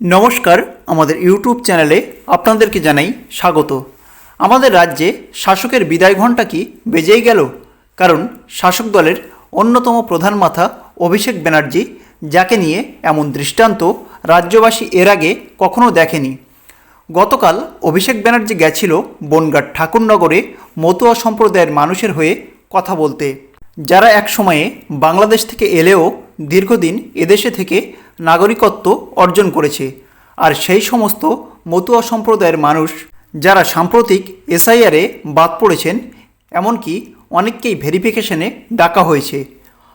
নমস্কার, আমাদের ইউটিউব চ্যানেলে আপনাদেরকে জানাই স্বাগত। আমাদের রাজ্যে শাসকের বিদায় ঘণ্টা কি বেজেই গেল? কারণ শাসক দলের অন্যতম প্রধান মাথা অভিষেক ব্যানার্জি, যাকে নিয়ে এমন দৃষ্টান্ত রাজ্যবাসী এর আগে কখনো দেখেনি। গতকাল অভিষেক ব্যানার্জি গেছিল বনগাঁ ঠাকুরনগরে মতুয়া সম্প্রদায়ের মানুষের হয়ে কথা বলতে। যারা এক সময়ে বাংলাদেশ থেকে এলেও দীর্ঘদিন এদেশে থেকে নাগরিকত্ব অর্জন করেছে। আর সেই সমস্ত মতুয়া সম্প্রদায়ের মানুষ যারা সাম্প্রতিক এসআইআরে বাদ পড়েছেন, এমনকি অনেককেই ভেরিফিকেশনে ডাকা হয়েছে।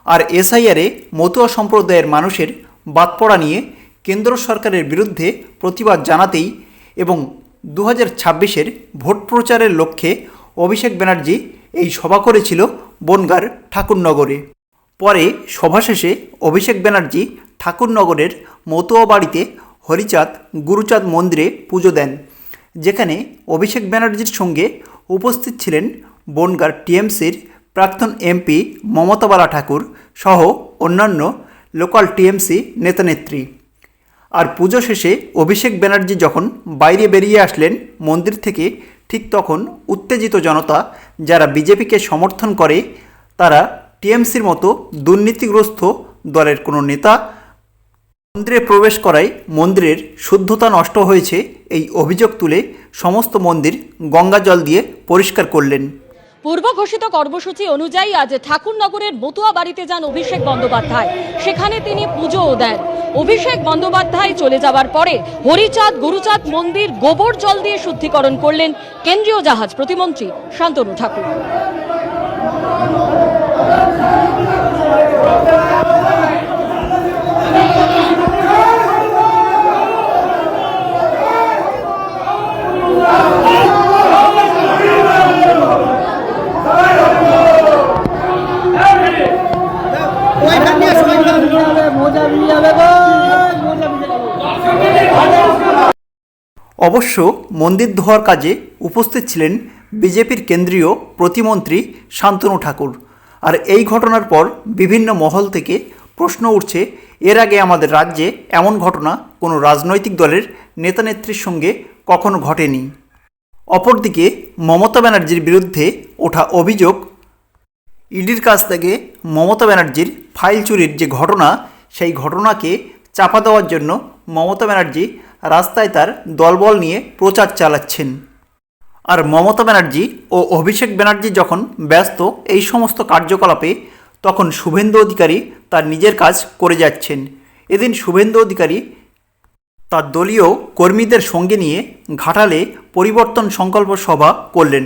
আর এসআইআরে মতুয়া সম্প্রদায়ের মানুষের বাদ পড়া নিয়ে কেন্দ্র সরকারের বিরুদ্ধে প্রতিবাদ জানাতেই এবং দু হাজার ভোট প্রচারের লক্ষ্যে অভিষেক ব্যানার্জি এই সভা করেছিল বনগার ঠাকুরনগরে। পরে সভা শেষে অভিষেক ব্যানার্জি ঠাকুরনগরের মতুয়া বাড়িতে হরিচাঁদ গুরুচাঁদ মন্দিরে পুজো দেন, যেখানে অভিষেক ব্যানার্জির সঙ্গে উপস্থিত ছিলেন বনগার টিএমসির প্রাক্তন এমপি মমতা বালা ঠাকুর সহ অন্যান্য লোকাল টিএমসি নেতানেত্রী। আর পুজো শেষে অভিষেক ব্যানার্জি যখন বাইরে বেরিয়ে আসলেন মন্দির থেকে, ঠিক তখন উত্তেজিত জনতা যারা বিজেপিকে সমর্থন করে, তারা টিএমসির মতো দুর্নীতিগ্রস্ত দলের কোনো নেতা মন্দিরে প্রবেশ করায় মন্দিরের শুদ্ধতা নষ্ট হয়েছে এই অভিযোগ তুলে সমস্ত মন্দির গঙ্গা জল দিয়ে পরিষ্কার করলেন। পূর্ব ঘোষিত কর্মসূচি অনুযায়ী আজ ঠাকুরনগরের মতুয়া বাড়িতে যান অভিষেক বন্দ্যোপাধ্যায়। সেখানে তিনি পুজোও দেন। অভিষেক বন্দ্যোপাধ্যায় চলে যাওয়ার পরে হরিচাঁদ, গুরুচাঁদ মন্দির গোবর জল দিয়ে শুদ্ধিকরণ করলেন কেন্দ্রীয় জাহাজ প্রতিমন্ত্রী শান্তনু ঠাকুর। অবশ্য মন্দির ধোয়ার কাজে উপস্থিত ছিলেন বিজেপির কেন্দ্রীয় প্রতিমন্ত্রী শান্তনু ঠাকুর। আর এই ঘটনার পর বিভিন্ন মহল থেকে প্রশ্ন উঠছে, এর আগে আমাদের রাজ্যে এমন ঘটনা কোনো রাজনৈতিক দলের নেতানেত্রীর সঙ্গে কখনো ঘটেনি। অপরদিকে মমতা ব্যানার্জির বিরুদ্ধে ওঠা অভিযোগ, ইডির কাছ থেকে মমতা ব্যানার্জির ফাইল চুরির যে ঘটনা সেই ঘটনাকে চাপা দেওয়ার জন্য মমতা ব্যানার্জি রাস্তায় তার দলবল নিয়ে প্রচার চালাচ্ছেন। আর মমতা ব্যানার্জি ও অভিষেক ব্যানার্জি যখন ব্যস্ত এই সমস্ত কার্যকলাপে, তখন শুভেন্দু অধিকারী তার নিজের কাজ করে যাচ্ছেন। এদিন শুভেন্দু অধিকারী তার দলীয় কর্মীদের সঙ্গে নিয়ে ঘাটালে পরিবর্তন সংকল্প সভা করলেন।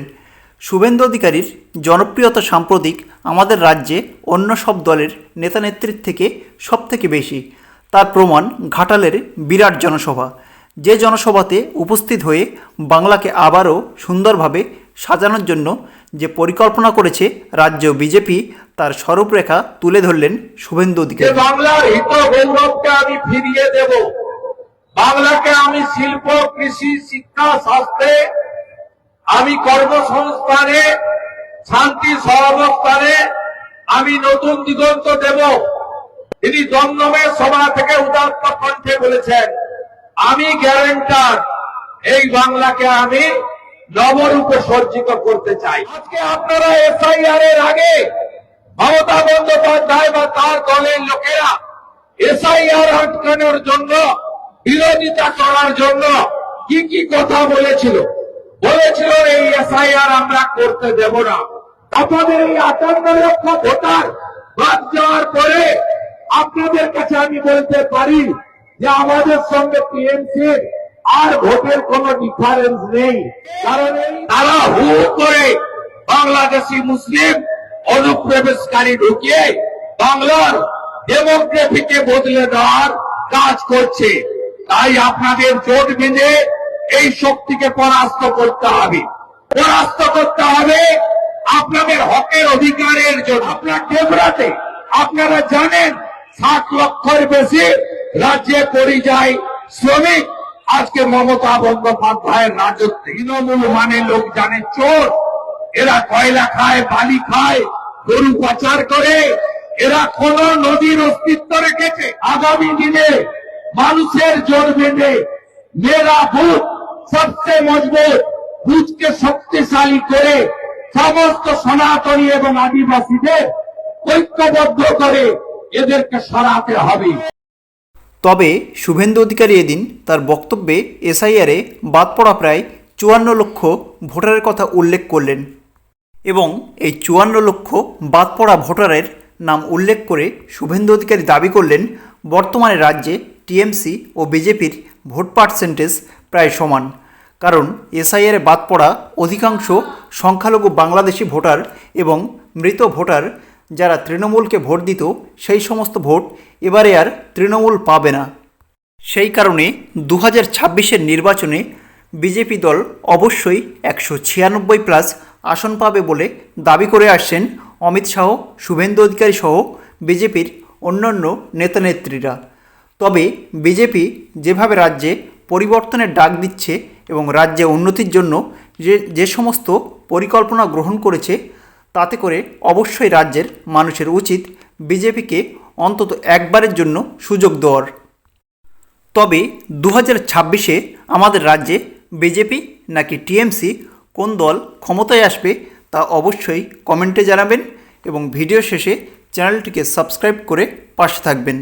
শুভেন্দু অধিকারীর জনপ্রিয়তা সাম্প্রতিক আমাদের রাজ্যে অন্য সব দলের নেতা নেতানেত্রীর থেকে সব থেকে বেশি। তার প্রমাণ ঘাটালের বিরাট জনসভা যে জনসভাতে উপস্থিত হয়ে বাংলাকে আবারও সুন্দরভাবে সাজানোর জন্য যে পরিকল্পনা করেছে রাজ্য বিজেপি তার স্বরূপরেখা তুলে ধরলেন শুভেন্দু অধিকারী। বাংলার আমি ফিরিয়ে দেব বাংলাকে আমি শিল্প কৃষি শিক্ষা স্বাস্থ্যে আমি কর্মসংস্থানে, শান্তি সহাবস্থানে আমি নতুন দিগন্ত দেব। তিনি দমদমের সভা থেকে উদাত্ত কণ্ঠে বলেছেন, আমি গ্যারেন্টার, এই বাংলাকে আমি নবরূপে সজ্জিত করতে চাই। আজকে আপনারা এসআইআর এর আগে মমতা বন্দ্যোপাধ্যায় বা তার দলের লোকেরা এসআইআর আটকানোর জন্য, বিরোধিতা করার জন্য কি কি কথা বলেছিল? বলেছিল এই এসআইআর আমরা করতে দেব না। আপনাদের এই আটান্ন লক্ষ ভোটার বাদ যাওয়ার পরে আপনাদের কাছে আমি বলতে পারি যে আমাদের সঙ্গে টিএমসির আর ভোটের কোন ডিফারেন্স নেই। কারণ তারা হু করে বাংলাদেশি মুসলিম অনুপ্রবেশকারী ঢুকিয়ে বাংলার ডেমোগ্রাফিকে বদলে দেওয়ার কাজ করছে। তাই আপনাদের জোট বেঁধে এই শক্তিকে পরাস্ত করতে হবে। পরাস্ত করতে হবে আপনাদের হকের অধিকারের জন্য। আপনার ডেবরাতে আপনারা জানেন ষাট লক্ষের বেশি রাজ্যে পরিযায়ী শ্রমিক আজকে মমতা বন্দ্যোপাধ্যায়ের রাজত্ব। তৃণমূল মানে লোক জানে চোর। এরা কয়লা খায়, বালি খায়, গরু পাচার করে। এরা কোন নদীর অস্তিত্ব রেখেছে। আগামী দিনে মানুষের জোর বেঁধে মেরা বুথ সবচেয়ে মজবুত বুথকে শক্তিশালী করে সমস্ত সনাতনী এবং আদিবাসীদের ঐক্যবদ্ধ করে এদেরকে সরাতে হবে। তবে শুভেন্দু অধিকারী এদিন তার বক্তব্যে এসআইআরে বাদ পড়া প্রায় চুয়ান্ন লক্ষ ভোটারের কথা উল্লেখ করলেন এবং এই চুয়ান্ন লক্ষ বাদ পড়া ভোটারের নাম উল্লেখ করে শুভেন্দু অধিকারী দাবি করলেন, বর্তমানে রাজ্যে টিএমসি ও বিজেপির ভোট পার্সেন্টেজ প্রায় সমান। কারণ এসআইআরে বাদ পড়া অধিকাংশ সংখ্যালঘু বাংলাদেশি ভোটার এবং মৃত ভোটার যারা তৃণমূলকে ভোট দিত, সেই সমস্ত ভোট এবারে আর তৃণমূল পাবে না। সেই কারণে দু হাজার ছাব্বিশের নির্বাচনে বিজেপি দল অবশ্যই একশো ছিয়ানব্বই প্লাস আসন পাবে বলে দাবি করে আসছেন অমিত শাহ, শুভেন্দু অধিকারী সহ বিজেপির অন্যান্য নেতানেত্রীরা। তবে বিজেপি যেভাবে রাজ্যে পরিবর্তনের ডাক দিচ্ছে এবং রাজ্যে উন্নতির জন্য যে যে সমস্ত পরিকল্পনা গ্রহণ করেছে, তাতে করে অবশ্যই রাজ্যের মানুষের উচিত বিজেপিকে অন্তত একবারের জন্য সুযোগ দেওয়ার। তবে দু হাজার ছাব্বিশে আমাদের রাজ্যে বিজেপি নাকি টিএমসি কোন দল ক্ষমতায় আসবে তা অবশ্যই কমেন্টে জানাবেন এবং ভিডিও শেষে চ্যানেলটিকে সাবস্ক্রাইব করে পাশে থাকবেন।